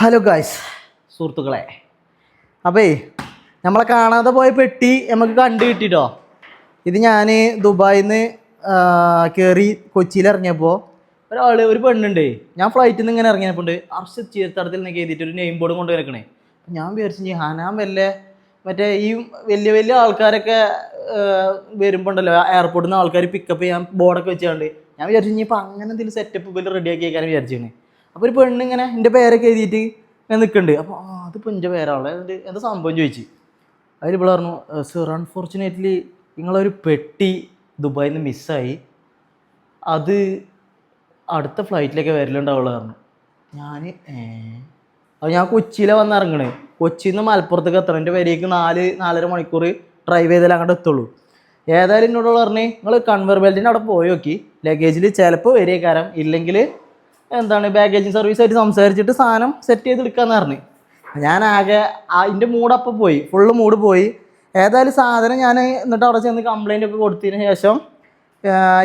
Hello guys സുഹൃത്തുക്കളെ അപ്പേ നമ്മളെ കാണാതെ പോയ പെട്ടി നമുക്ക് കണ്ടു കിട്ടിട്ടോ? ഇത് ഞാൻ ദുബായിൽ നിന്ന് കയറി കൊച്ചിയിൽ ഇറങ്ങിയപ്പോൾ ഒരാൾ ഒരു പെണ്ണുണ്ട്. ഞാൻ ഫ്ലൈറ്റിൽ നിന്ന് ഇങ്ങനെ ഇറങ്ങിയപ്പോൾ അർഷദ് ചീർത്തടത്തിൽ നിന്ന് എഴുതിയിട്ട് ഒരു നെയിം ബോർഡ് കൊണ്ട് കിടക്കണേ ഞാൻ വിചാരിച്ചു ഞാൻ വല്ല മറ്റേ ഈ വലിയ വലിയ ആൾക്കാരൊക്കെ വരുമ്പോൾ ഉണ്ടല്ലോ എയർപോർട്ടിൽ നിന്ന് ആൾക്കാർ പിക്കപ്പ് ചെയ്യാൻ ബോർഡൊക്കെ വെച്ചാണ്ട്. ഞാൻ വിചാരിച്ചു ഇനിയിപ്പോൾ അങ്ങനെ എന്തെങ്കിലും സെറ്റപ്പ് ഇപ്പോൾ റെഡി ആക്കി വെക്കാൻ വിചാരിച്ചാണ് അപ്പോൾ ഒരു പെണ്ണ് ഇങ്ങനെ എന്റെ പേരൊക്കെ എഴുതിയിട്ട് ഇങ്ങനെ നിൽക്കുന്നുണ്ട് അപ്പോൾ ആ അതിപ്പോൾ എന്റെ പേരാണല്ലോ എന്താ സംഭവം ചോദിച്ചു. അതിൽ ഇവിടെ പറഞ്ഞു സർ അൺഫോർച്ചുനേറ്റ്ലി നിങ്ങളൊരു പെട്ടി ദുബായിൽ നിന്ന് മിസ്സായി അത് അടുത്ത ഫ്ലൈറ്റിലേക്ക് വരലുണ്ടാവുള്ളൂ പറഞ്ഞു. ഞാൻ അപ്പോൾ ഞാൻ കൊച്ചിയിലെ വന്ന് ഇറങ്ങണേ. കൊച്ചിയിൽ നിന്ന് മലപ്പുറത്തേക്ക് എത്തണം. എന്റെ പേരേക്ക് നാല് നാലര മണിക്കൂർ ഡ്രൈവ് ചെയ്താൽ അങ്ങോട്ട് എത്തുള്ളൂ. ഏതായാലും എന്നോട് പറഞ്ഞ് നിങ്ങൾ കൺവെർ ബെൽറ്റിന്റെ അവിടെ പോയി നോക്കി. ലഗേജിൽ ചിലപ്പോൾ വരിയേക്കാരം. ഇല്ലെങ്കിൽ എന്താണ് ബാഗേജിങ് സർവീസ് ആയിട്ട് സംസാരിച്ചിട്ട് സാധനം സെറ്റ് ചെയ്ത് എടുക്കാന്ന് പറഞ്ഞു ഞാൻ ആകെ അതിന്റെ മൂടപ്പം പോയി. ഫുള്ള് മൂഡ് പോയി. ഏതായാലും സാധനം ഞാൻ എന്നിട്ട് അവിടെ ചെന്ന് കംപ്ലൈന്റ് ഒക്കെ കൊടുത്തതിന് ശേഷം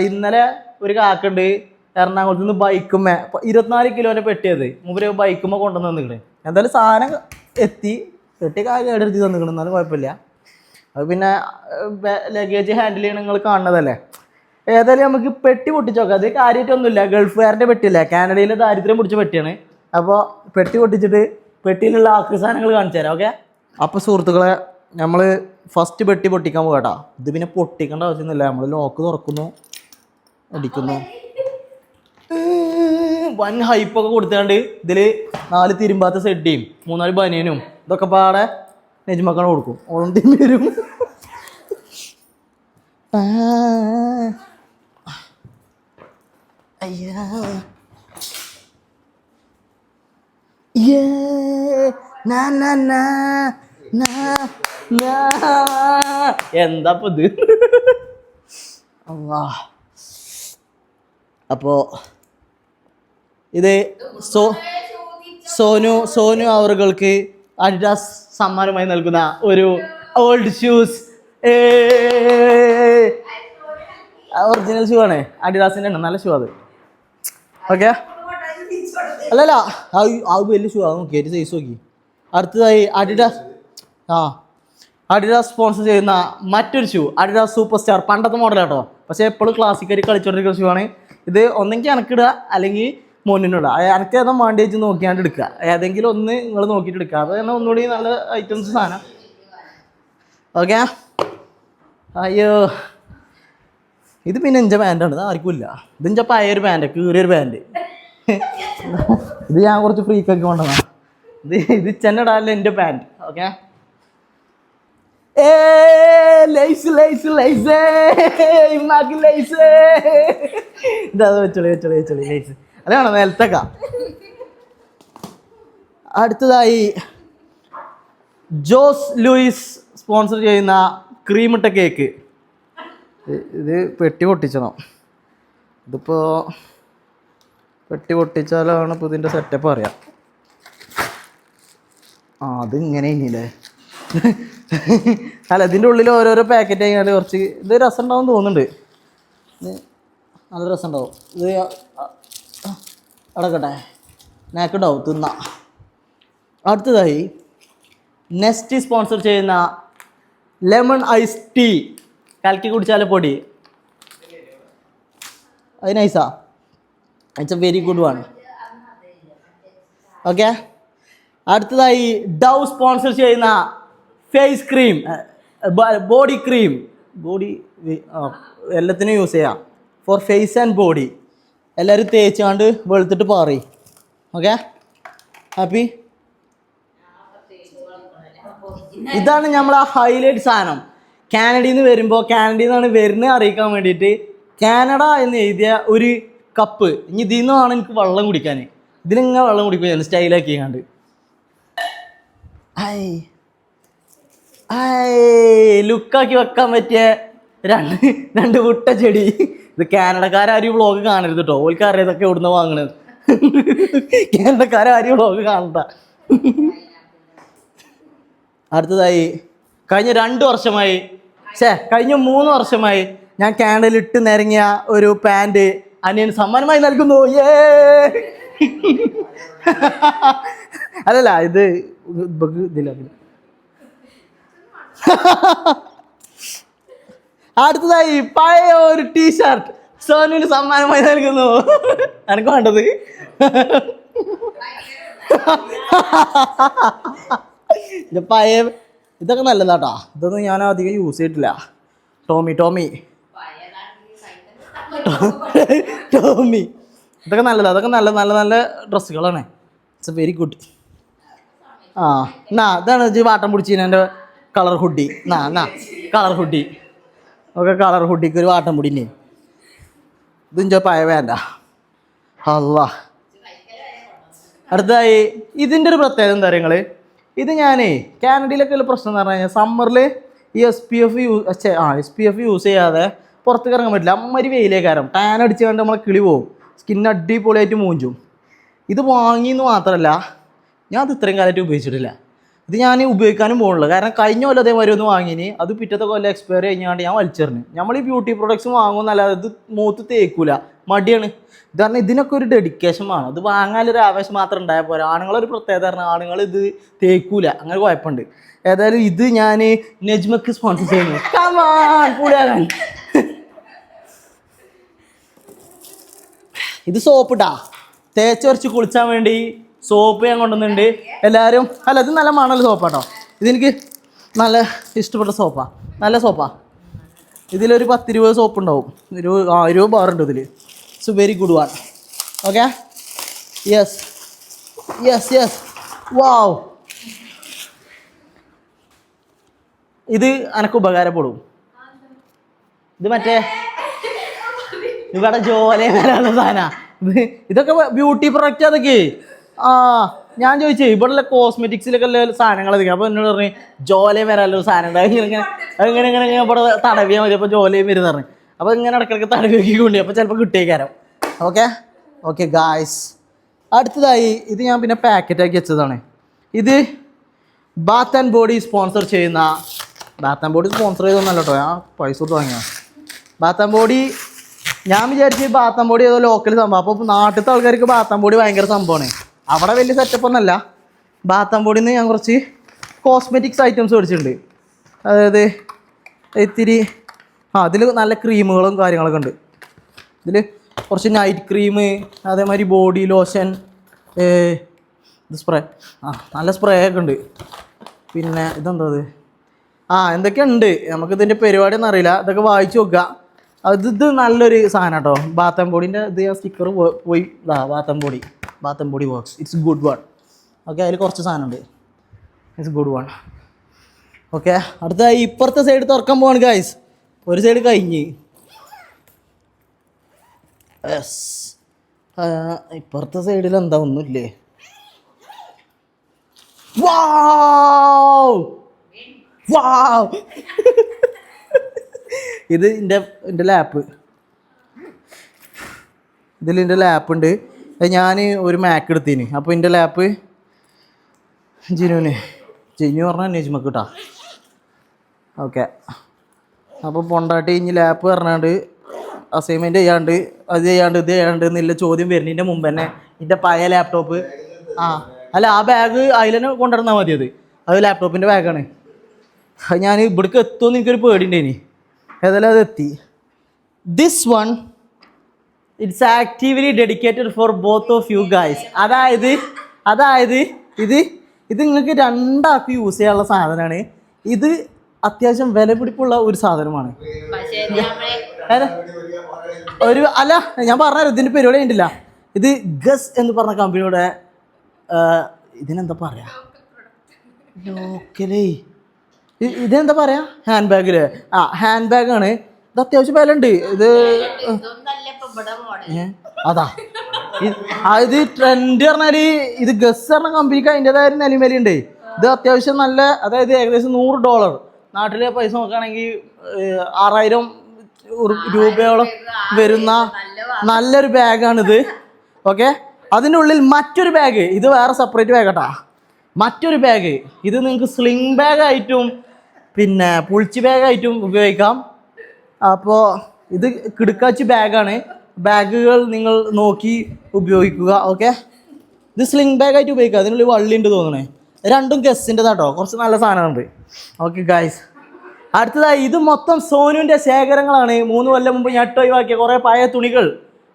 ഇന്നലെ ഒരു കാക്കുണ്ട് എറണാകുളത്ത് നിന്ന് ബൈക്കുമ്മ ഇരുപത്തിനാല് കിലോന്റെ പെട്ടിയത് മൂപ്പര് ബൈക്കുമ്മ കൊണ്ടുവന്ന് തന്നിക്കണേ. എന്തായാലും സാധനം എത്തി. പെട്ടി കാര്യം എടുത്ത് തന്നിക്കണം. എന്നാലും കുഴപ്പമില്ല. അത് പിന്നെ ലഗേജ് ഹാൻഡിൽ ചെയ്യണ നിങ്ങൾ കാണുന്നതല്ലേ? ഏതായാലും നമുക്ക് പെട്ടി പൊട്ടിച്ച് നോക്കാം. അത് കാര്യമായിട്ടൊന്നുമില്ല ഗൾഫുകാരന്റെ പെട്ടിയല്ല? കാനഡയിലെ ദാരിദ്ര്യം പിടിച്ച പെട്ടിയാണ്. അപ്പോൾ പെട്ടി പൊട്ടിച്ചിട്ട് പെട്ടിയിലുള്ള ആക്രി സാധനങ്ങൾ കാണിച്ചു തരാം ഓക്കെ അപ്പോൾ സുഹൃത്തുക്കളെ നമ്മൾ ഫസ്റ്റ് പെട്ടി പൊട്ടിക്കാൻ പോകട്ടാ ഇത് പിന്നെ പൊട്ടിക്കേണ്ട ആവശ്യമൊന്നുമില്ല. നമ്മൾ ലോക്ക് തുറക്കുന്നു. അടിക്കുന്നു. വൻ ഹൈപ്പൊക്കെ കൊടുത്തുകൊണ്ട് ഇതിൽ നാല് തിരുമ്പാത്ത സെഡിയും മൂന്നാൽ ബനിയനും ഇതൊക്കെ പാടെ നെജ്മക്കാണ് കൊടുക്കും. ഓണ്ടി വരും. അയ്യാ. യേ നാ നാ നാ നാ നാ. എന്താ ഇത് അള്ളാ. അപ്പോ ഇത് സോ സോനു സോനു അവറുകൾക്ക് അഡിഡാസ് സമ്മാനമായി നൽകുന്ന ഒരു ഓൾഡ് ഷൂസ് ഒറിജിനൽ ഷൂ ആണ്. അഡിഡാസിന്റെ ആണ് നല്ല ഷൂ അത്. ഓക്കെ. അല്ലല്ല ആ വലിയ ഷൂ അത് നോക്കി സൈസ് നോക്കി അടുത്തതായി അഡിഡാസ് ആ. അഡിഡാസ് സ്പോൺസർ ചെയ്യുന്ന മറ്റൊരു ഷൂ അഡിഡാസ് സൂപ്പർ സ്റ്റാർ പണ്ടത്തെ മോഡൽ കേട്ടോ പക്ഷേ എപ്പോഴും ക്ലാസിക്കായിട്ട് കളിച്ചോണ്ടിരിക്കുന്ന ഷൂ ആണ്. ഇത് ഒന്നെങ്കിൽ എനക്കിടുക അല്ലെങ്കിൽ മോനിനോട് എനിക്ക് ഏതാ വാണ്ടേജ് നോക്കിയാണ്ട് എടുക്കുക. ഏതെങ്കിലും ഒന്ന് നിങ്ങൾ നോക്കിയിട്ട് എടുക്കുക. അത് തന്നെ ഒന്നുകൂടി നല്ല ഐറ്റംസ് സാധനം. ഓക്കെ. അയ്യോ. ഇത് പിന്നെ എന്റെ പാന്റാണ് ഇത് ആർക്കും ഇല്ല. ഇത് എന്റെ പഴയൊരു പാന്റ് കീറിയൊരു പാന്റ് ഇത് ഞാൻ കുറച്ച് ഫ്രീക്കൊക്കെ കൊണ്ടുവന്ന. ഇത് ഇത് ചെന്നടാല്ല എന്റെ പാന്റ് ഓക്കെ ഇതാ വെച്ചോളി വെച്ചോളി വെച്ചോളി ലൈസ് അതാണ് നിലത്തേക്ക. അടുത്തതായി ജോസ് ലൂയിസ് സ്പോൺസർ ചെയ്യുന്ന ക്രീമിട്ട കേക്ക് ഇത് പെട്ടി പൊട്ടിച്ചണം. ഇതിപ്പോൾ പെട്ടി പൊട്ടിച്ചാലാണ് ഇപ്പോൾ ഇതിന്റെ സെറ്റപ്പ് അറിയാം. ആ അത് ഇങ്ങനെ ഇനിയില്ലേ? അല്ല ഇതിന്റെ ഉള്ളിൽ ഓരോരോ പാക്കറ്റ് കഴിഞ്ഞാൽ കുറച്ച് ഇത് രസം ഉണ്ടാവും തോന്നുന്നുണ്ട് നല്ല രസം ഉണ്ടാവും ഇത് അടക്കട്ടെ. നാക്കുണ്ടാവും തിന്ന. അടുത്തതായി നെക്സ്റ്റ് സ്പോൺസർ ചെയ്യുന്ന ലെമൺ ഐസ് ടീ കലക്കി കുടിച്ചാൽ പൊടി. അത് നൈസാ it's a very good one okay അടുത്തതായി ഡവ് സ്പോൺസർ ചെയ്യുന്ന face cream body cream body എല്ലാത്തിനും യൂസ് ചെയ്യാം. ഫോർ ഫേസ് ആൻഡ് ബോഡി എല്ലാവരും തേച്ചാണ്ട് വെളുത്തിട്ട് പാറി. ഓക്കെ ഹാപ്പി ഇതാണ് നമ്മളെ ഹൈലൈറ്റ് സാധനം. കാനഡയിൽ നിന്ന് വരുമ്പോൾ കാനഡയിൽ നിന്നാണ് വരുന്നത് അറിയിക്കാൻ വേണ്ടിയിട്ട്. കാനഡ എന്ന് എഴുതിയ ഒരു കപ്പ്. ഇനി ഇതിൽ നിന്നാണ് എനിക്ക് വെള്ളം കുടിക്കാൻ. ഇതിലിങ്ങനെ വെള്ളം കുടിക്കും ഞാൻ സ്റ്റൈലാക്കി കണ്ട് ലുക്കാക്കി വെക്കാൻ പറ്റിയ രണ്ട് രണ്ട് മുട്ട ചെടി. ഇത് കാനഡക്കാരും വ്ളോഗ് കാണരുത് കേട്ടോ ഓൽക്കാരെ ഇതൊക്കെ ഇവിടുന്ന് വാങ്ങണത്. കാനഡക്കാരും വ്ളോഗ് കാണണ്ട. അടുത്തതായി. കഴിഞ്ഞ രണ്ട് വർഷമായി ഛേ കഴിഞ്ഞ മൂന്ന് വർഷമായി ഞാൻ ഇട്ട് നിരങ്ങിയ ഒരു പാന്റ് അനിയൻ സമ്മാനമായി നൽകുന്നു. ഏ അല്ലല്ല ഇത് ഇതില്ല. അടുത്തതായി പഴയ ഒരു ടീഷർട്ട് സോനുവിന് സമ്മാനമായി നൽകുന്നു. എനക്ക് വേണ്ടത്? പഴയ ഇതൊക്കെ നല്ലതാട്ടാ. ഇതൊന്നും ഞാൻ അധികം യൂസ് ചെയ്തിട്ടില്ല. ടോമി ടോമി. ടോമി. ഇതൊക്കെ നല്ലതാണ് അതൊക്കെ നല്ല നല്ല നല്ല ഡ്രസ്സുകളാണ്. ഇറ്റ്സ് വെരി ഗുഡ് ആ എന്നാ ഇതാണ് ജി വാട്ടം പിടിച്ചതിന്റെ കളർ ഹുഡി. എന്നാ എന്നാ കളർ ഹുഡി. ഒക്കെ കളർ ഹുഡിക്ക് ഒരു വാട്ടം പിടിനെ. ഇതിന്റെ പഴയ വേണ്ട അല്ല അടുത്തായി ഇതിന്റെ ഒരു പ്രത്യേകത എന്താ പറയുക നിങ്ങൾ ഇത് ഞാനേ കാനഡയിലൊക്കെ ഉള്ള പ്രശ്നം എന്ന് പറഞ്ഞു കഴിഞ്ഞാൽ സമ്മറിൽ ഈ എസ് പി എഫ് യൂസ് ആ എസ് പി എഫ് യൂസ് ചെയ്യാതെ പുറത്തേക്ക് ഇറങ്ങാൻ പറ്റില്ല. അമ്മരി വെയിലേ കാരണം. ടാൻ അടിച്ച് കണ്ട് നമ്മളെ കിളി പോവും. സ്കിൻ അടിപൊളിയായിട്ട് മൂഞ്ചും. ഇത് വാങ്ങിയെന്ന് മാത്രമല്ല ഞാൻ അത് ഇത്രയും കാലമായിട്ട് ഉപയോഗിച്ചിട്ടില്ല. ഇത് ഞാൻ ഉപയോഗിക്കാനും പോകുന്നുള്ളു കാരണം കഴിഞ്ഞ കൊല്ലം അതേമാതിരി ഒന്ന് വാങ്ങിനി. അത് പിറ്റത്തെ കൊല്ലം എക്സ്പയർ കഴിഞ്ഞാണ്ട് ഞാൻ വലിച്ചെറിഞ്ഞു. നമ്മൾ ഈ ബ്യൂട്ടി പ്രൊഡക്ട്സ് വാങ്ങുമെന്നല്ലാതെ ഇത് മൂത്ത് തേക്കൂല. മടിയാണ്. ഇത് പറഞ്ഞാൽ ഇതിനൊക്കെ ഒരു ഡെഡിക്കേഷൻ വേണം. ഇത് വാങ്ങാനൊരു ആവേശം മാത്രം ഉണ്ടായാൽ പോരാ. ആണുങ്ങളൊരു പ്രത്യേകത പറഞ്ഞാൽ ആണുങ്ങൾ ഇത് തേക്കൂല. അങ്ങനെ കുഴപ്പമുണ്ട്. ഏതായാലും ഇത് ഞാൻ നജ്മക്ക് സ്പോൺസർ ചെയ്യുന്നു. കമാൻ പുളിയാകാൻ ഇത് സോപ്പ് ഇട്ടാ തേച്ച് കുറച്ച് കുളിച്ചാൻ വേണ്ടി സോപ്പ് ഞാൻ കൊണ്ടുവന്നിട്ടുണ്ട്. എല്ലാവരും അല്ല ഇത് നല്ല മണൽ സോപ്പാട്ടോ ഇതെനിക്ക് നല്ല ഇഷ്ടപ്പെട്ട സോപ്പാ നല്ല സോപ്പാ ഇതിലൊരു പത്തിരുപത് സോപ്പ് ഉണ്ടാവും. ഒരു ആ ഇരുപത് ബാറുണ്ട് ഇതിൽ it's very good one okay yes yes yes wow ഇത് എനക്ക് ഉപകാരപ്പെടും. ഇത് മറ്റേ ഇവിടെ ജോലി വരാനുള്ള സാധന. ഇതൊക്കെ ബ്യൂട്ടി പ്രൊഡക്റ്റ് അതൊക്കെ. ആ ഞാൻ ചോദിച്ചേ ഇവിടെയുള്ള കോസ്മെറ്റിക്സിലൊക്കെ ഉള്ള സാധനങ്ങൾ അതൊക്കെ അപ്പോൾ എന്നോട് പറഞ്ഞു ജോല വരാനുള്ള സാധനം ഉണ്ട്. ഇങ്ങനെ അതിങ്ങനെ ഇങ്ങനെ ഇങ്ങനെ ഇവിടെ തടവിയാൽ മതി. അപ്പോൾ ജോലയും വരുന്ന പറഞ്ഞു. അപ്പോൾ ഇങ്ങനെ ഇടക്കിടക്ക് തടവിക്കൊണ്ട് അപ്പോൾ ചിലപ്പോൾ കിട്ടിയേക്കാരം. ഓക്കെ ഓക്കെ ഗായ്സ് അടുത്തതായി ഇത് ഞാൻ പിന്നെ പാക്കറ്റാക്കി വെച്ചതാണ്. ഇത് ബാത്ത് ആൻഡ് ബോഡി സ്പോൺസർ ചെയ്യുന്ന ബാത്ത് ആൻഡ് ബോഡി സ്പോൺസർ ചെയ്തൊന്നല്ല കേട്ടോ ഞാൻ പൈസ കൊടുത്ത് വാങ്ങിയ ബാത്ത് ആൻഡ് ബോഡി ഞാൻ വിചാരിച്ച് ബാത്ത് ആൻഡ് ബോഡി ഏതോ ലോക്കൽ സംഭവം. അപ്പോൾ നാട്ടിലത്തെ ആൾക്കാർക്ക് ബാത്ത് ആൻഡ് ബോഡി ഭയങ്കര സംഭവമാണ് അവിടെ വലിയ സെറ്റപ്പ് ഒന്നല്ല ബാത്ത് ആൻഡ് ബോഡിയിൽ നിന്ന് ഞാൻ കുറച്ച് കോസ്മെറ്റിക്സ് ഐറ്റംസ് മേടിച്ചിട്ടുണ്ട്. അതായത് ഇത്തിരി ആ അതിൽ നല്ല ക്രീമുകളും കാര്യങ്ങളൊക്കെ ഉണ്ട്. ഇതിൽ കുറച്ച് നൈറ്റ് ക്രീം അതേമാതിരി ബോഡി ലോഷൻ ഇത് സ്പ്രേ ആ നല്ല സ്പ്രേ ഒക്കെ ഉണ്ട്. പിന്നെ ഇതെന്താ അത്? ആ എന്തൊക്കെ ഉണ്ട്? നമുക്ക് ഇതിന്റെ പരിപാടി ഒന്നും അറിയില്ല. ഇതൊക്കെ വായിച്ചു നോക്കുക. അത് ഇത് നല്ലൊരു സാധനം കേട്ടോ ബാത്തം ബോഡിന്റെ ഇത് സ്റ്റിക്കർ പോയി. ഇതാ bath and body bath and body works it's good one okay അതിൽ കുറച്ച് സാധനമുണ്ട് ഇറ്റ്സ് ഗുഡ് വൺ ഓക്കെ അടുത്ത ഇപ്പുറത്തെ സൈഡ് തുറക്കാൻ പോവാണ് ഗൈസ് ഒരു സൈഡ് കഴിഞ്ഞ്. ഇപ്പുറത്തെ സൈഡിൽ എന്താ ഒന്നുമില്ലേ? ഇത് എന്റെ എന്റെ ലാപ്പ് ഇതിൽ എന്റെ ലാപ്പ് ഉണ്ട്. ഞാൻ ഒരു മാക്ക് എടുത്തിന്. അപ്പോൾ എന്റെ ലാപ്പ് ജിനുവിന്. ജിനു പറഞ്ഞാൽ നെജ്മക്ക് കിട്ടാ ഓക്കെ അപ്പോൾ പൊണ്ടാട്ടി ഇനി ലാപ്പ് പറഞ്ഞാണ്ട് അസൈൻമെന്റ് ചെയ്യാണ്ട് അത് ചെയ്യാണ്ട് ഇത് ചെയ്യാണ്ട് എന്നുള്ള ചോദ്യം വരുന്നതിന്റെ മുമ്പ് തന്നെ എന്റെ പഴയ ലാപ്ടോപ്പ് ആ അല്ല ആ ബാഗ് അതിൽ തന്നെ കൊണ്ടുവന്നാൽ മതി അത്. അത് ലാപ്ടോപ്പിന്റെ ബാഗാണ് ഞാൻ ഇവിടേക്ക് എത്തുമെന്ന് എനിക്കൊരു പേടിയുണ്ടേനി ഏതായാലും അത് എത്തി. This one it's actively dedicated for both of you guys അതായത് അതായത് ഇത് ഇത് നിങ്ങൾക്ക് രണ്ടാൾക്ക് യൂസ് ചെയ്യാനുള്ള സാധനമാണ്. ഇത് അത്യാവശ്യം വില പിടിപ്പുള്ള ഒരു സാധനമാണ്? ഒരു അല്ല ഞാൻ പറഞ്ഞു ഇതിന്റെ പരിപാടി ഉണ്ടില്ല ഇത് ഗസ് എന്ന് പറഞ്ഞ കമ്പനിയുടെ ഇതിനെന്താ പറയാ? ലോക്കലേ. ഇതെന്താ പറയാ? ഹാൻഡ് ബാഗിൽ ആ ഹാൻഡ് ബാഗാണ് ഇത് അത്യാവശ്യം വില ഉണ്ട് ഇത്? അതാ. ഇത് ട്രെൻഡ് പറഞ്ഞാൽ ഇത് ഗസ് പറഞ്ഞ കമ്പനിക്ക് അതിന്റെതായ നിലമേലുണ്ട് ഇത് അത്യാവശ്യം നല്ല അതായത് ഏകദേശം നൂറ് ഡോളർ. നാട്ടിലെ പൈസ നോക്കുകയാണെങ്കിൽ ആറായിരം രൂപയോളം വരുന്ന നല്ലൊരു ബാഗാണിത്. ഓക്കെ? അതിന്റെ ഉള്ളിൽ മറ്റൊരു ബാഗ്. ഇത് വേറെ സെപ്പറേറ്റ് ബാഗ് കേട്ടാ മറ്റൊരു ബാഗ് ഇത് നിങ്ങൾക്ക് സ്ലിംഗ് ബാഗായിട്ടും പിന്നെ പുളിച്ചി ബാഗായിട്ടും ഉപയോഗിക്കാം. അപ്പോൾ ഇത് കിടുക്കാച്ചി ബാഗാണ് ബാഗുകൾ നിങ്ങൾ നോക്കി ഉപയോഗിക്കുക. ഓക്കെ? ഇത് സ്ലിംഗ് ബാഗായിട്ട് ഉപയോഗിക്കുക. അതിനുള്ളിൽ വള്ളി ഉണ്ട് തോന്നണേ. രണ്ടും ഗസ്സിന്റെതാട്ടോ കുറച്ച് നല്ല സാധനമുണ്ട് ഓക്കെ ഗായ്സ് അടുത്തതായി ഇത് മൊത്തം സോനുവിന്റെ ശേഖരങ്ങളാണ്. മൂന്ന് കൊല്ലം മുമ്പ് ഞാൻ ഇട്ട് ഒഴിവാക്കിയ കുറേ പഴയ തുണികൾ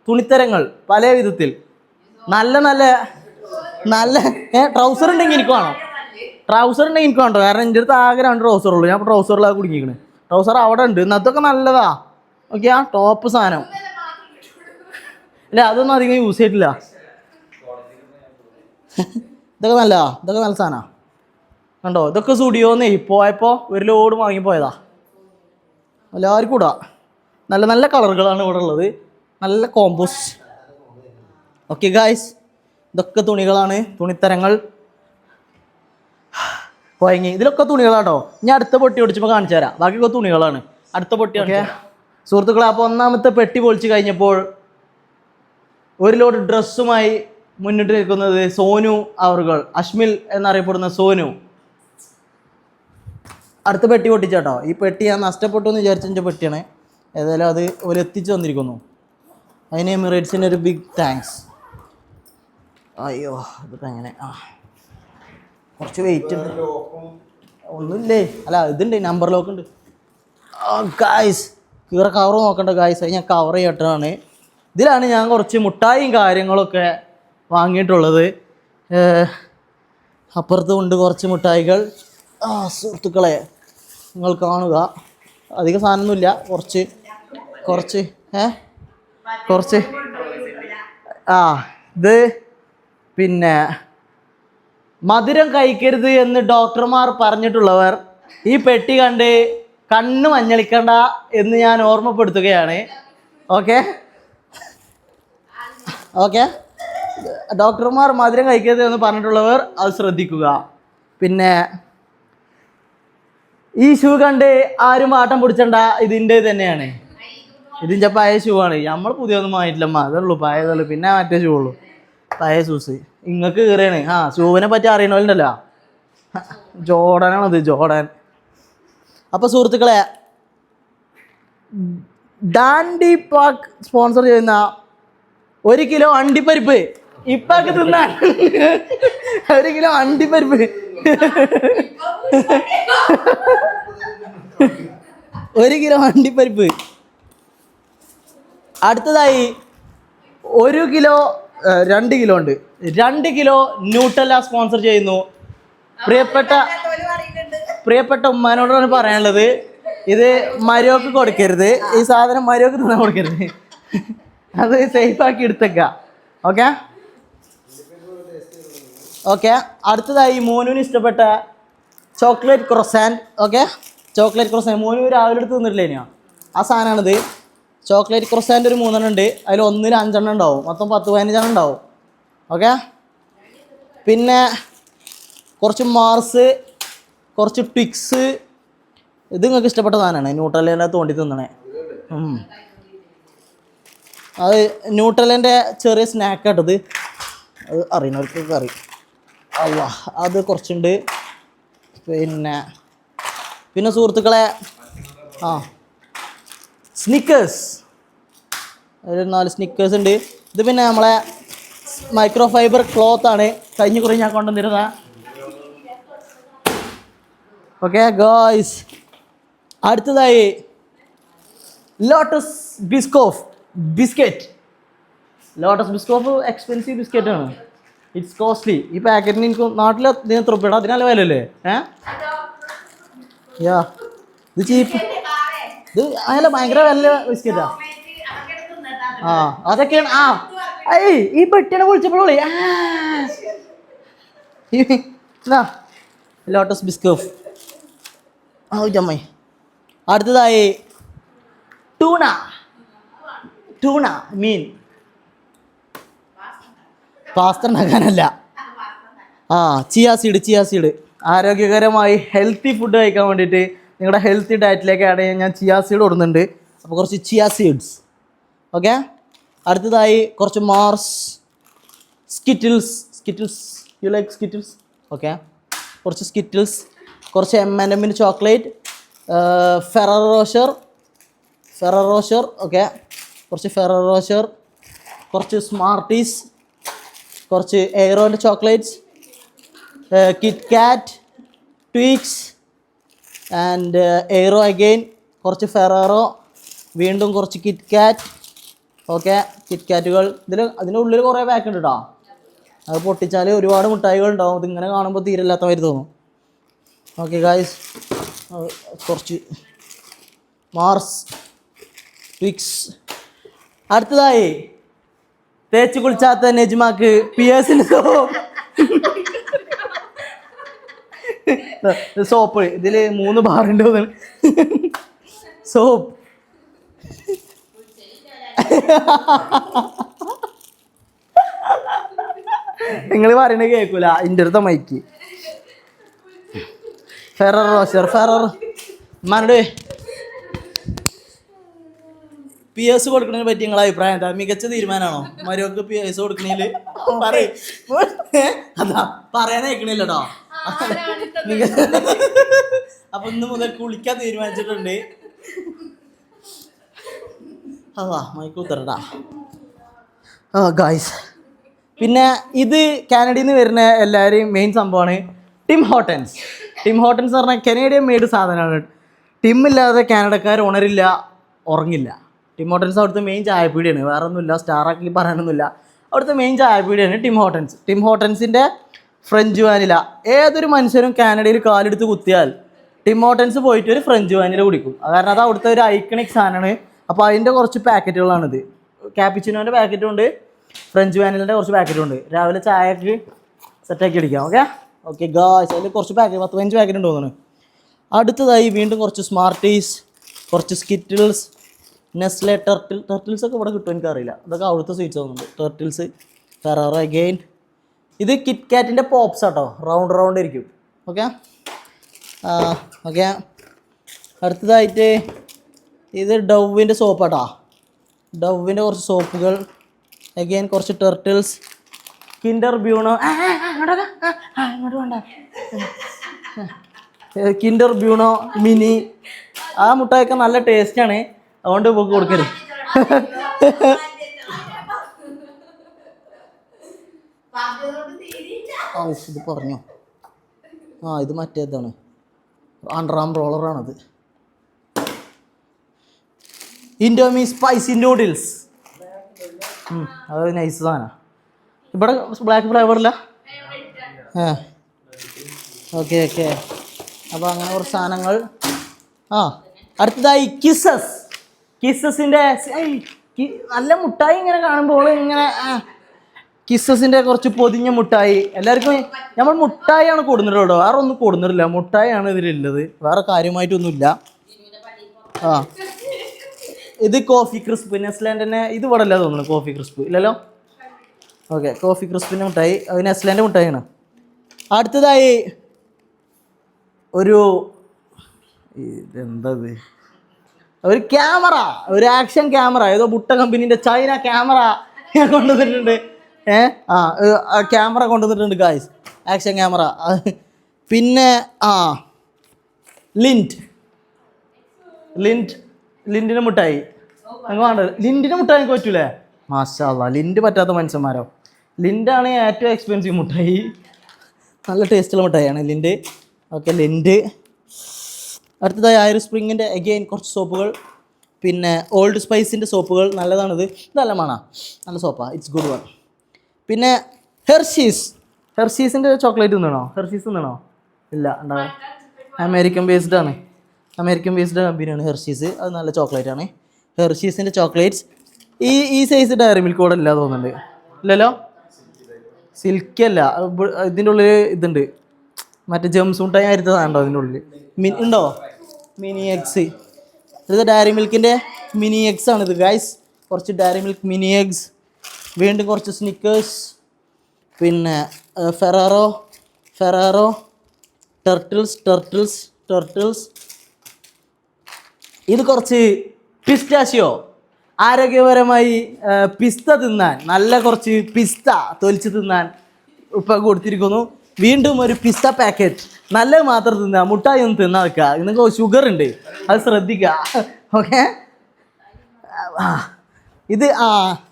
തുണിത്തരങ്ങൾ പല വിധത്തിൽ. നല്ല നല്ല നല്ല ട്രൗസർ ഉണ്ടെങ്കിൽ എനിക്ക് വേണം. ട്രൗസർ ഉണ്ടെങ്കിൽ എനിക്ക് വേണ്ടോ കാരണം എന്റെ അടുത്ത് ആകെ രണ്ട് ട്രൗസർ ഉള്ളൂ. ഞാൻ ട്രൗസറിലാണ് കുടുങ്ങിക്കണ്. ട്രൗസർ അവിടെ ഉണ്ട്. ഇന്നത്തൊക്കെ നല്ലതാ. ഓക്കെ ആ ടോപ്പ് സാധനം. അല്ല അതൊന്നും അധികം യൂസ് ചെയ്തിട്ടില്ല. ഇതൊക്കെ നല്ലതാ ഇതൊക്കെ നല്ല സാധനമാണ് കണ്ടോ ഇതൊക്കെ സ്റ്റുഡിയോന്നേ പോയപ്പോൾ ഒരു ലോഡ് വാങ്ങിപ്പോയതാ എല്ലാവർക്കും ഇടാ. നല്ല നല്ല കളറുകളാണ് ഇവിടെ ഉള്ളത്. നല്ല കോമ്പോസ് ഓക്കെ ഗായ്സ് ഇതൊക്കെ തുണികളാണ് തുണിത്തരങ്ങൾ. കുഴങ്ങി ഇതിലൊക്കെ തുണികളാട്ടോ. ഞാൻ അടുത്ത പൊട്ടി ഒടിച്ചപ്പോൾ കാണിച്ചു തരാം. ബാക്കിയൊക്കെ തുണികളാണ്. അടുത്ത പൊട്ടി ഓക്കെ സുഹൃത്തുക്കളെ അപ്പോൾ ഒന്നാമത്തെ പെട്ടി പൊളിച്ച് കഴിഞ്ഞപ്പോൾ ഒരു ലോഡ് ഡ്രസ്സുമായി മുന്നിട്ട് നിൽക്കുന്നത് സോനു അവർകൾ. അഷ്മിൽ എന്നറിയപ്പെടുന്ന സോനു. അടുത്ത പെട്ടി പൊട്ടിച്ചേട്ടോ. ഈ പെട്ടി ഞാൻ നഷ്ടപ്പെട്ടു എന്ന് വിചാരിച്ച പെട്ടിയാണ്. ഏതായാലും അത് ഒരു എത്തിച്ചു വന്നിരിക്കുന്നു അതിന് എമിറേറ്റ്സിന് ഒരു ബിഗ് താങ്ക്സ് അയ്യോ ഇതിപ്പോൾ എങ്ങനെ? ആ. കുറച്ച് വെയിറ്റ് ഉണ്ട്. ഒന്നുമില്ലേ? അല്ല ഇതുണ്ട്. നമ്പർ ലോക്ക് ഉണ്ട്. ഗായ്സ് കീറ കവർ നോക്കണ്ട ഗായ്സ് അത് ഞാൻ കവർ ചെയ്യട്ടാണ് ഇതിലാണ് ഞാൻ കുറച്ച് മുട്ടായും കാര്യങ്ങളൊക്കെ വാങ്ങിയിട്ടുള്ളത്. അപ്പുറത്ത് ഉണ്ട് കുറച്ച് മിഠായികൾ. ആ സുഹൃത്തുക്കളെ നിങ്ങൾ കാണുക. അധികം സാധനമൊന്നുമില്ല. കുറച്ച് കുറച്ച് ഏ കുറച്ച്. ആ ഇത് പിന്നെ മധുരം കഴിക്കരുത് എന്ന് ഡോക്ടർമാർ പറഞ്ഞിട്ടുള്ളവർ ഈ പെട്ടി കണ്ട് കണ്ണ് മഞ്ഞളിക്കണ്ട എന്ന് ഞാൻ ഓർമ്മപ്പെടുത്തുകയാണ്. ഓക്കെ? ഓക്കെ? ഡോക്ടർമാർ മധുരം കഴിക്കരുത് എന്ന് പറഞ്ഞിട്ടുള്ളവർ അത് ശ്രദ്ധിക്കുക. പിന്നെ ഈ ഷൂ കണ്ട് ആരും ആട്ടം പിടിച്ചണ്ട ഇതിന്റെ തന്നെയാണ്. ഇതിന്റെ പഴയ ഷൂ ആണ്. നമ്മൾ പുതിയൊന്നും വാങ്ങിയിട്ടില്ലമ്മ. അതുള്ളൂ പഴയതുള്ളൂ പിന്നെ മറ്റേ ഷൂ ഉള്ളൂ. പഴയ ഷൂസ് ഇങ്ങക്ക് കയറിയാണ് ആ ഷൂവിനെ പറ്റി അറിയണമല്ലോ ജോർഡനാണത് ജോർഡൻ. അപ്പോൾ സുഹൃത്തുക്കളെ ഡാൻഡി പാക്ക് സ്പോൺസർ ചെയ്യുന്ന ഒരു കിലോ അണ്ടിപ്പരിപ്പ് ഇപ്പാക്ക് തിന്നാൻ. ഒരു കിലോ അണ്ടിപ്പരിപ്പ് ഒരു കിലോ അണ്ടിപ്പരിപ്പ് അടുത്തതായി ഒരു കിലോ രണ്ട് കിലോ ഉണ്ട്. രണ്ട് കിലോ ന്യൂട്ടല്ല സ്പോൺസർ ചെയ്യുന്നു. പ്രിയപ്പെട്ട പ്രിയപ്പെട്ട ഉമ്മാനോടാണ് പറയാനുള്ളത്. ഇത് മരോക്ക് കൊടുക്കരുത്. ഈ സാധനം മരോക്ക് തിന്നാൻ കൊടുക്കരുത്. അത് സേഫ് ആക്കി എടുത്തേക്ക. ഓക്കെ ഓക്കെ അടുത്തതായി മോനുവിന് ഇഷ്ടപ്പെട്ട chocolate croissant okay chocolate croissant മോനു രാവിലെ എടുത്ത് തിന്നിട്ടില്ലേ ഇനിയോ? ആ സാധനമാണിത് ചോക്ലേറ്റ് ക്രൊസാൻഡ് ഒരു മൂന്നെണ്ണം ഉണ്ട്. അതിൽ ഒന്നിൽ അഞ്ചെണ്ണം ഉണ്ടാവും. മൊത്തം പത്ത് പതിനഞ്ചെണ്ണം ഉണ്ടാവും. ഓക്കെ പിന്നെ കുറച്ച് മാർസ് കുറച്ച് ട്വിക്സ് ഇത് നിങ്ങൾക്ക് ഇഷ്ടപ്പെട്ട സാധനമാണ്. ന്യൂട്രലിന്റെ തോണ്ടി തിന്നണേ. അത് ന്യൂട്രലിന്റെ ചെറിയ സ്നാക്ക് ആട്ടത് അത് അറിയണവർക്കൊക്കെ അറിയും. അല്ല അത് കുറച്ചുണ്ട്. പിന്നെ പിന്നെ സുഹൃത്തുക്കളെ ആ സ്നിക്കേഴ്സ് ഒരു നാല് സ്നിക്കേഴ്സ് ഉണ്ട്. ഇത് പിന്നെ നമ്മളെ മൈക്രോ ഫൈബർ ക്ലോത്ത് ആണ്. കഴിഞ്ഞ കുറേ ഞാൻ കൊണ്ടുവന്നിരുന്ന ഓക്കെ ഗോയ്സ് അടുത്തതായി Lotus Biscoff biscuit Lotus Biscoff expensive biscuit ആണ്. ഇറ്റ്സ് കോസ്റ്റ്ലി ഈ പാക്കറ്റിന് എനിക്ക് നാട്ടിൽ ത്രിപ്പിട അതിനല്ല വില അല്ലേ ഏ? യാ ഇത് ചീപ്പ് ഇത് അതല്ല ഭയങ്കര വില ബിസ്ക്കറ്റാ. ആ അതൊക്കെയാണ് ആ. ഏയ് ഈ പെട്ടിനെ കുളിച്ചപ്പോഴേ ലോട്ടസ് ബിസ്കോഫ് ആ ചമ്മ അടുത്തതായി ടൂണ ടൂണ മീൻ. പാസ്ത ഉണ്ടാക്കാനല്ല ആ ചിയാ സീഡ് ചിയാ സീഡ് ആരോഗ്യകരമായി ഹെൽത്തി ഫുഡ് കഴിക്കാൻ വേണ്ടിയിട്ട് നിങ്ങളുടെ ഹെൽത്തി ഡയറ്റിലേക്ക് ആഡ് ചെയ്യാൻ ഞാൻ ചിയാ സീഡ് ഇടുന്നുണ്ട്. അപ്പോൾ കുറച്ച് ചിയാ സീഡ്സ് ഓക്കെ അടുത്തതായി കുറച്ച് Mars Skittles Skittles you like Skittles okay കുറച്ച് സ്കിറ്റിൽസ് കുറച്ച് എം എൻ എമ്മിന്റെ chocolate Ferrero Rocher Ferrero Rocher okay കുറച്ച് ഫെററോഷർ കുറച്ച് സ്മാർട്ടീസ് കുറച്ച് എയറോന്റെ chocolates Kit Kat Twix and Aero again കുറച്ച് ഫെറാറോ വീണ്ടും കുറച്ച് കിറ്റ് കാറ്റ് ഓക്കെ കിറ്റ് കാറ്റുകൾ ഇതിൽ അതിന്റെ ഉള്ളിൽ കുറേ പാക്ക് ഉണ്ട് കേട്ടോ അത് പൊട്ടിച്ചാൽ ഒരുപാട് മിഠായികൾ ഉണ്ടാവും. ഇതിങ്ങനെ കാണുമ്പോൾ തീരില്ലാത്ത മാതിരി തോന്നും ഓക്കെ ഗായ്സ് കുറച്ച് മാർസ് ട്വിക്സ് അടുത്തതായി തേച്ച് കുളിച്ചാത്ത നെജ്മാക്ക് പിയേഴ്സിന്റെ സോപ്പ്. ഇതിൽ മൂന്ന് ബാറുണ്ട് സോപ്പ്. നിങ്ങൾ പറയണ കേൾക്കൂല എന്റെ അടുത്ത മൈക്ക് ഫെറർ റോഷർ ഫെറർ. മാനോട് പി എസ് കൊടുക്കുന്നതിനെ പറ്റി നിങ്ങളെ അഭിപ്രായം എന്താ? മികച്ച തീരുമാനമാണോ? മരുവക്ക് പി എസ് കൊടുക്കണേൽ പറയ്. അതാ പറയാൻ അയക്കണില്ലട്ടോ അപ്പൊ ഇന്ന് മുതൽ കുളിക്കാൻ തീരുമാനിച്ചിട്ടുണ്ട്. അതാ മൈക്കൂത്തരടാ ആ ഗായ്സ് പിന്നെ ഇത് കാനഡയിൽ നിന്ന് വരുന്ന എല്ലാവരെയും മെയിൻ സംഭവമാണ് ടിം ഹോട്ടൻസ് ടിം ഹോട്ടൻസ് പറഞ്ഞാൽ കനേഡിയൻ മെയ്ഡ് സാധനമാണ്. ടിം ഇല്ലാതെ കാനഡക്കാർ ഉണരില്ല ഉറങ്ങില്ല. ടിം ഹോട്ടൻസ് അവിടുത്തെ മെയിൻ ചായപ്പീടിയാണ്. വേറെ ഒന്നുമില്ല സ്റ്റാറാക്കി പറയാനൊന്നുമില്ല. അവിടുത്തെ മെയിൻ ചായപ്പീടിയാണ് ടിം ഹോട്ടൻസ് ടിം ഹോട്ടൻസിന്റെ ഫ്രഞ്ച് വാനില ഏതൊരു മനുഷ്യനും കാനഡയിൽ കാലെടുത്ത് കുത്തിയാൽ ടിം ഹോട്ടൻസ് പോയിട്ട് ഒരു ഫ്രഞ്ച് വാനില കുടിക്കും. കാരണം അത് അവിടുത്തെ ഒരു ഐക്കണിക് സാധനമാണ്. അപ്പോൾ അതിന്റെ കുറച്ച് പാക്കറ്റുകളാണിത്. ക്യാപിച്ചിനോന്റെ പാക്കറ്റും ഉണ്ട് ഫ്രഞ്ച് വാനിലിന്റെ കുറച്ച് പാക്കറ്റും ഉണ്ട്. രാവിലെ ചായക്ക് സെറ്റാക്കി അടിക്കാം ഓക്കെ ഓക്കെ ഗായ്സ് അതിൽ കുറച്ച് പാക്കറ്റ് പത്ത് പതിനഞ്ച് പാക്കറ്റ് ഉണ്ട് തോന്നുന്നു. അടുത്തതായി വീണ്ടും കുറച്ച് സ്മാർട്ടീസ് കുറച്ച് സ്കിറ്റിൽസ് നെസ്ലെ ടെർട്ടിൽ ടെർട്ടിൽസ് ഒക്കെ ഇവിടെ കിട്ടും എനിക്കറിയില്ല. അതൊക്കെ അവിടുത്തെ സ്വീറ്റ്സ് തോന്നുന്നുണ്ട് ടെർട്ടിൽസ് ഫെറാറ അഗെയിൻ ഇത് കിറ്റ് കാറ്റിന്റെ പോപ്സ് ആട്ടോ. റൗണ്ട് റൗണ്ട് ഇരിക്കും ഓക്കെ ഓക്കെ അടുത്തതായിട്ട് ഇത് ഡവിന്റെ സോപ്പാട്ടാ ഡവിന്റെ കുറച്ച് സോപ്പുകൾ അഗെയിൻ കുറച്ച് ടെർട്ടിൽസ് കിൻഡർ ബ്യൂണോ അങ്ങോട്ട് വേണ്ട കിൻഡർ ബ്യൂണോ മിനി ആ. മുട്ടായൊക്കെ നല്ല ടേസ്റ്റാണ് അതുകൊണ്ട് പോക്ക് കൊടുക്കരുത് ഇത് പറഞ്ഞു. ആ ഇത് മറ്റേതാണ്. അണ്ടറാം റോളറാണത് ഇൻഡോമി സ്പൈസി നൂഡിൽസ്. അത് നൈസ് സാധനമാണ് ഇവിടെ ബ്ലാക്ക് ഫ്ലേവറില്ല ആ ഓക്കെ ഓക്കെ അപ്പോൾ അങ്ങനെ കുറച്ച് സാധനങ്ങൾ. ആ അടുത്തതായി കിസസ് കിസസിന്റെ നല്ല മുട്ടായി ഇങ്ങനെ കാണുമ്പോൾ ഇങ്ങനെ കിസ്സസിന്റെ കുറച്ച് പൊതിഞ്ഞ മുട്ടായി. എല്ലാവർക്കും നമ്മൾ മുട്ടായിയാണ് കേട്ടോ. വേറെ ഒന്നും കൂടുന്നില്ല മുട്ടായിയാണ് ഇതിലുള്ളത്. വേറെ കാര്യമായിട്ടൊന്നുമില്ല. ആ. ഇത് കോഫി ക്രിസ്പ് നെസ്ലാൻഡ് തന്നെ ഇത് ഇവിടെ തോന്നുന്നു കോഫി ക്രിസ്പ് ഇല്ലല്ലോ? ഓക്കെ കോഫി ക്രിസ്പിന്റെ മുട്ടായി. അത് നെസ്ലാൻഡ് മുട്ടായിയാണ്. അടുത്തതായി ഒരു ഇതെന്താ ഇത്? ഒരു ക്യാമറ ഒരു ആക്ഷൻ ക്യാമറ. ഏതോ ബുട്ട കമ്പനീന്റെ ചൈന ക്യാമറ കൊണ്ടുവന്നിട്ടുണ്ട്. ഏ? ആ ക്യാമറ കൊണ്ടുവന്നിട്ടുണ്ട് ഗായ്സ് ആക്ഷൻ ക്യാമറ. പിന്നെ ആ ലിന്റ് ലിന്റ് ലിന്റിന്റെ മുട്ടായി. അങ്ങ് വേണ്ട. ലിന്റിന്റെ മുട്ടായി പറ്റൂലേ? മാഷാല്ല ലിന്റ് പറ്റാത്ത മനുഷ്യന്മാരോ? ലിന്റാണ് ഏറ്റവും എക്സ്പെൻസീവ് മുട്ടായി. നല്ല ടേസ്റ്റുള്ള മുട്ടായിയാണ് ലിന്റ് ഓക്കെ ലിന്റ് അടുത്തതായി ആയിരം സ്പ്രിങ്ങിന്റെ അഗെയിൻ കുറച്ച് സോപ്പുകൾ പിന്നെ ഓൾഡ് സ്പൈസിന്റെ സോപ്പുകൾ നല്ലതാണിത്. നല്ല മണ. നല്ല സോപ്പാണ് ഇറ്റ്സ് ഗുഡ് വൺ പിന്നെ ഹെർഷീസ് ഹെർഷീസിന്റെ ചോക്ലേറ്റ് തിന്നണോ? ഹെർഷീസ് തിന്നണോ? ഇല്ല. ഉണ്ടാവും അമേരിക്കൻ ബേസ്ഡ് ആണ്. അമേരിക്കൻ ബേസ്ഡ് കമ്പനിയാണ് ഹെർഷീസ് അത് നല്ല ചോക്ലേറ്റ് ആണ്. ഹെർഷീസിന്റെ ചോക്ലേറ്റ്സ് ഈ ഈ സൈസ് ഡയറി മിൽക്ക് കൂടെ ഇല്ല തോന്നുന്നുണ്ട്. ഇല്ലല്ലോ? സിൽക്കി അല്ല. ഇതിന്റെ ഉള്ളിൽ ഇതുണ്ട്. മറ്റേ ജംസ് മുട്ടായി അരുത്തതാണ്ടോ അതിന്റെ ഉള്ളിൽ? മിനി ഉണ്ടോ? Mini eggs. ഇത് ഡയറി മിൽക്കിന്റെ? മിനി എഗ്സ് ആണ് ഇത് ഗൈസ് കുറച്ച് ഡയറി മിൽക്ക് മിനി എഗ്സ്. വീണ്ടും കുറച്ച് സ്നിക്കേഴ്സ്. പിന്നെ ഫെറാറോ. ഫെറാറോ. ടെർട്ടിൽസ് ടെർട്ടിൽസ് ടെർട്ടിൽസ്. ഇത് കുറച്ച് പിസ്റ്റാഷ്യോ ആരോഗ്യപരമായി പിസ്ത തിന്നാൻ നല്ല കുറച്ച് പിസ്ത തൊലിച്ച് തിന്നാൻ ഉപ്പ കൊടുത്തിരിക്കുന്നു. വീണ്ടും ഒരു പിസ്ത പാക്കറ്റ് നല്ല മാത്രം തിന്നുക മുട്ടായി ഒന്നും തിന്നാ വെക്കുക നിങ്ങൾക്ക് ഷുഗർ ഉണ്ട്. അത് ശ്രദ്ധിക്കുക ഓക്കെ ഇത് ആ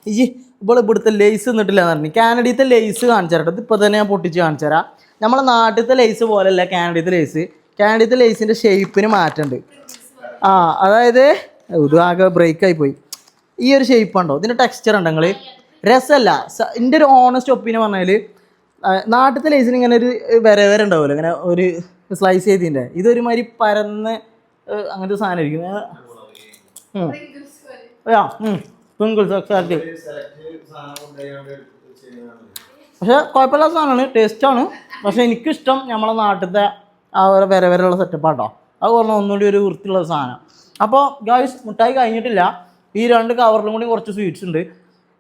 ഈ ഇപ്പോൾ ഇവിടുത്തെ ലേസ് നിന്നിട്ടില്ല എന്ന് പറഞ്ഞു. കാനഡയിലത്തെ ലേസ് കാണിച്ചു തരട്ടെ. ഇതിപ്പോൾ തന്നെ ഞാൻ പൊട്ടിച്ച് കാണിച്ചു തരാം. നമ്മളെ നാട്ടിലത്തെ ലേസ് പോലെയല്ല കാനഡയിലത്തെ ലേസ് കാനഡയിലത്തെ ലേസിന്റെ ഷേപ്പിന് മാറ്റമുണ്ട്. ആ അതായത് ഇത് ആകെ ബ്രേക്ക് ആയി പോയി. ഈ ഒരു ഷേപ്പ് ഉണ്ടോ? ഇതിന്റെ ടെക്സ്ചർ ഉണ്ടോ നിങ്ങൾ രസമല്ല. എന്റെ ഒരു ഓണസ്റ്റ് ഒപ്പീനിയൻ പറഞ്ഞാൽ നാട്ടിലത്തെ ലേസിന് ഇങ്ങനെ ഒരു വര വര ഉണ്ടാവുമല്ലോ ഇങ്ങനെ ഒരു സ്ലൈസ് ചെയ്തിന്റെ ഇതൊരുമാതിരി പരന്ന് അങ്ങനത്തെ സാധനം. ആ. പക്ഷെ കുഴപ്പമില്ലാത്ത സാധനമാണ്. ടേസ്റ്റാണ് പക്ഷെ എനിക്കിഷ്ടം നമ്മളെ നാട്ടിലത്തെ ആ ഒരു വര വരെയുള്ള സെറ്റപ്പാട്ടോ അത് പറഞ്ഞാൽ ഒന്നുകൂടി ഒരു വൃത്തിയുള്ള സാധനം. അപ്പോൾ ഗായ്സ് മുട്ടായി കഴിഞ്ഞിട്ടില്ല. ഈ രണ്ട് കവറിലും കൂടി കുറച്ച് സ്വീറ്റ്സ് ഉണ്ട്.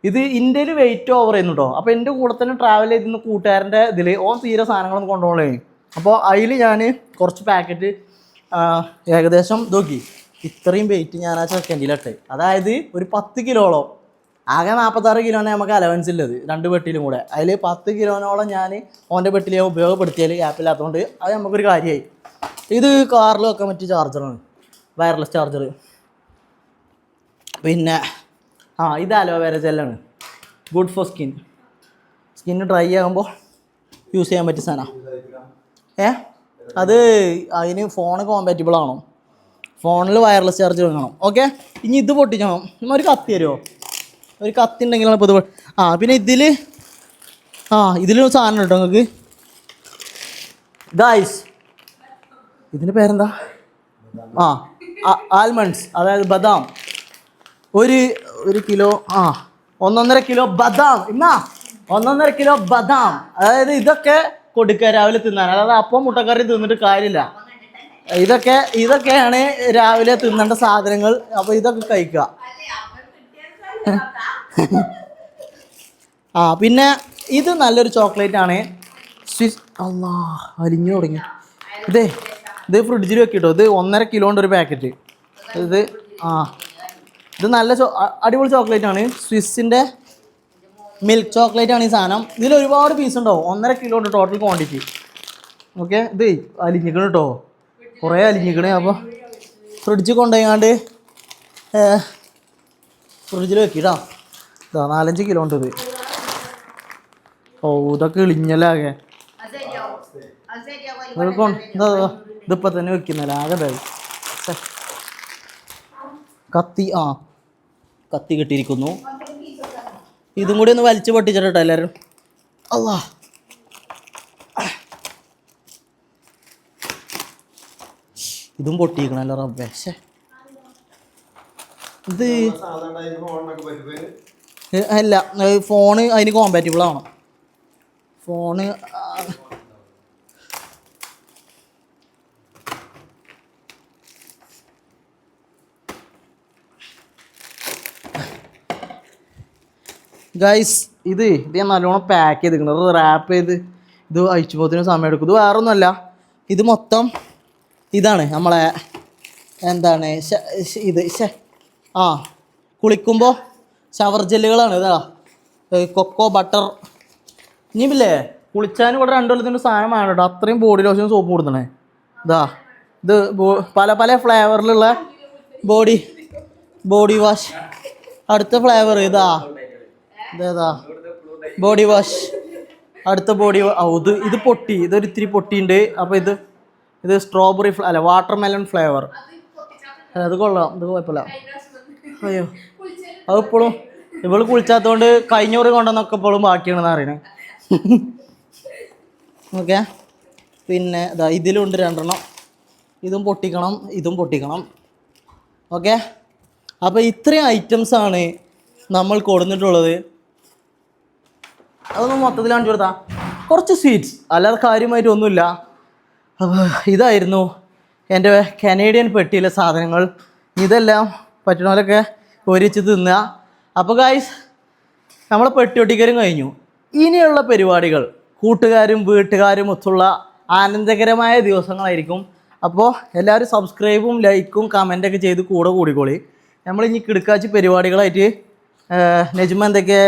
ഇത് ഇന്ത്യയിൽ വെയിറ്റ് ഓവർ ചെയ്യുന്നു കേട്ടോ അപ്പോൾ എന്റെ കൂടെ തന്നെ ട്രാവൽ ചെയ്തിരുന്ന കൂട്ടുകാരന്റെ ഇതിൽ ഓൻ തീരെ സാധനങ്ങളൊന്നും കൊണ്ടുപോകണേ അപ്പോൾ അതിൽ ഞാൻ കുറച്ച് പാക്കറ്റ് ഏകദേശം നോക്കി. ഇത്രയും വെയിറ്റ് ഞാൻ ആ ചെക്കൻഡിലട്ടെ അതായത് ഒരു പത്ത് കിലോളം. ആകെ നാൽപ്പത്താറ് കിലോനെ നമുക്ക് അലവൻസ് ഉള്ളത് രണ്ട് പെട്ടിയിലും കൂടെ. അതിൽ പത്ത് കിലോനോളം ഞാൻ ഓന്റെ പെട്ടിയിൽ ഉപയോഗപ്പെടുത്തിയാൽ ഗ്യാപ്പില്ലാത്തതുകൊണ്ട് അത് നമുക്കൊരു കാര്യമായി ഇത് കാറിൽ വെക്കാൻ പറ്റിയ ചാർജറാണ് വയർലെസ് ചാർജർ പിന്നെ ആ ഇത് അലോവേര ജെല്ലാണ് good for skin skin dry ആകുമ്പോൾ യൂസ് ചെയ്യാൻ പറ്റിയ സാധനമാണ് ഏ? അത് അതിന് ഫോൺ കോമ്പാറ്റബിൾ ആണോ? ഫോണിൽ വയർലെസ് ചാർജ് വാങ്ങണം. ഓക്കെ ഇനി ഇത് പൊട്ടിക്കണം നമ്മൾ ഒരു കത്തി തരുമോ ഒരു കത്തി ഉണ്ടെങ്കിലാണ് ഇപ്പോൾ ഇത് ആ പിന്നെ ഇതിൽ ആ ഇതിലൊരു സാധനം കേട്ടോ നിങ്ങൾക്ക് ഗൈസ് ഇതിന്റെ പേരെന്താ? ആ ആൽമണ്ട്സ് അതായത് ബദാം. ഒരു ഒരു കിലോ ആ ഒന്നൊന്നര കിലോ ബദാം. എന്നാ ഒന്നൊന്നര കിലോ ബദാം. അതായത് ഇതൊക്കെ കൊടുക്കുക രാവിലെ തിന്നാൻ. അതായത് അപ്പം മുട്ടക്കറി തിന്നിട്ട് കാര്യമില്ല. ഇതൊക്കെ ഇതൊക്കെയാണ് രാവിലെ തിന്നേണ്ട സാധനങ്ങൾ. അപ്പോൾ ഇതൊക്കെ കഴിക്കുക. ആ പിന്നെ ഇത് നല്ലൊരു ചോക്ലേറ്റ് ആണ്. സ്വിസ് അല്ലാ അലിഞ്ഞു തുടങ്ങി. ഇതേ ഇത് ഫ്രിഡ്ജിൽ വെക്കിട്ടോ ഇത് ഒന്നര കിലോന്റെ ഒരു പാക്കറ്റ് ഇത് ആ ഇത് നല്ല അടിപൊളി ചോക്ലേറ്റ് ആണ്. സ്വിസ്സിന്റെ മിൽക്ക് ചോക്ലേറ്റ് ആണ് ഈ സാധനം. ഇതിൽ ഒരുപാട് പീസ് ഉണ്ടാവും ഒന്നര കിലോ ഉണ്ട് ടോട്ടൽ ക്വാണ്ടിറ്റി ഓക്കെ ഇത് അലിഞ്ഞിക്കണം കേട്ടോ കുറേ അലിഞ്ഞിക്കണേ. അപ്പോൾ ഫ്രിഡ്ജ് കൊണ്ടുപോയാണ്ട് ഫ്രിഡ്ജിൽ വെക്കിട്ടോ. ഇതാ നാലഞ്ച് കിലോ ഉണ്ട് ഇത്. ഓ ഇതൊക്കെ ഇളിഞ്ഞല്ലാകെ ഇത് കൊ- ഇതാ ഇതാ. ഇതിപ്പോ തന്നെ വെക്കുന്നല്ല ആകെ കത്തി ആ. കത്തി കെട്ടിയിരിക്കുന്നു. ഇതും കൂടി ഒന്ന് വലിച്ചു പൊട്ടിച്ചിട്ടോ എല്ലാവരും. അല്ലാ ഇതും പൊട്ടിയിരിക്കണല്ലോ റബ്ബേ. ഇത് അല്ല ഫോണ് അതിന് കോമ്പാറ്റിബിൾ ആവണം ഫോണ് ആ, ഗൈസ് ഇത് ഇത് ഞാൻ നല്ലോണം പാക്ക് ചെയ്തിരിക്കുന്നത് റാപ്പ് ചെയ്ത് ഇത് അയച്ചു പോകുന്നതിന് സമയം എടുക്കും. ഇത് വേറെ ഒന്നുമല്ല ഇത് മൊത്തം ഇതാണ് നമ്മളെ എന്താണ് ഇത് ആ കുളിക്കുമ്പോൾ ഷവർ ജെല്ലുകളാണ് ഇതാ. കൊക്കോ ബട്ടർ ഇനിയില്ലേ കുളിച്ചാൻ ഇവിടെ രണ്ടു കൊല്ലത്തിന്റെ സാധനം വേണം കേട്ടോ. അത്രയും ബോഡി ലോഷൻ സോപ്പ് കൊടുക്കണേ ഇതാ ഇത് പല പല ഫ്ലേവറിലുള്ള ബോഡി ബോഡി വാഷ് അടുത്ത ഫ്ലേവർ ഇതാ. ഇതേതാ? ബോഡി വാഷ് അടുത്ത ബോഡി ഇത് ഇത് പൊട്ടി. ഇതൊരു ഇത്തിരി പൊട്ടിയുണ്ട്. അപ്പോൾ ഇത് ഇത് സ്ട്രോബെറി അല്ല വാട്ടർ മെലൺ ഫ്ലേവർ അത് കൊള്ളാം. ഇത് കുഴപ്പമില്ല അയ്യോ. അത് ഇപ്പോഴും ഇവൾ കുളിച്ചാത്തോണ്ട് കഴിഞ്ഞൂറ് കൊണ്ടെന്നൊക്കെ ഇപ്പോഴും ബാക്കിയാണെന്ന് അറിയണേ. ഓക്കെ. പിന്നെ ഇതാ ഇതിലുണ്ട് രണ്ടെണ്ണം. ഇതും പൊട്ടിക്കണം ഇതും പൊട്ടിക്കണം. ഓക്കെ. അപ്പോൾ ഇത്രയും ഐറ്റംസാണ് നമ്മൾ കൊടുത്തിട്ടുള്ളത്. അതൊന്ന് മൊത്തത്തിൽ കാണിച്ചു കൊടുത്താ. കുറച്ച് സ്വീറ്റ്സ് അല്ലാതെ കാര്യമായിട്ട് ഒന്നുമില്ല. ഇതായിരുന്നു എന്റെ കനേഡിയൻ പെട്ടിയിലെ സാധനങ്ങൾ. ഇതെല്ലാം പറ്റണോലൊക്കെ ഒരിച്ച് തിന്നുക. അപ്പോൾ ഗായ്സ് നമ്മളെ പെട്ടിയൊട്ടിക്കലും കഴിഞ്ഞു. ഇനിയുള്ള പരിപാടികൾ കൂട്ടുകാരും വീട്ടുകാരും ഒത്തുള്ള ആനന്ദകരമായ ദിവസങ്ങളായിരിക്കും. അപ്പോൾ എല്ലാവരും സബ്സ്ക്രൈബും ലൈക്കും കമന്റൊക്കെ ചെയ്ത് കൂടെ കൂടിക്കോളി. നമ്മൾ ഇനി കിടക്കാച്ചി പരിപാടികളായിട്ട് നജ്മ എന്തൊക്കെ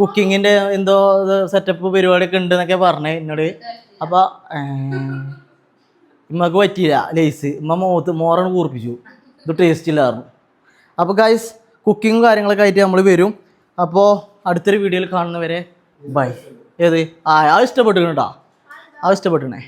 കുക്കിങ്ങിന്റെ എന്തോ സെറ്റപ്പ് പരിപാടിയൊക്കെ ഉണ്ട് എന്നൊക്കെ പറഞ്ഞേ എന്നോട്. അപ്പൊ ഇമ്മക്ക് പറ്റിയില്ല ലേസ്. ഇമ്മ മോത്ത് മോറാണ് കൂർപ്പിച്ചു. ഇത് ടേസ്റ്റ് ഇല്ലായിരുന്നു. അപ്പോൾ ഗൈസ് കുക്കിങ്ങും കാര്യങ്ങളൊക്കെ ആയിട്ട് നമ്മൾ വരും. അപ്പോൾ അടുത്തൊരു വീഡിയോയിൽ കാണുന്നവരെ ബൈ ഏത്? ആ അത് ഇഷ്ടപ്പെട്ടു കേട്ടോ അത് ഇഷ്ടപ്പെട്ടണേ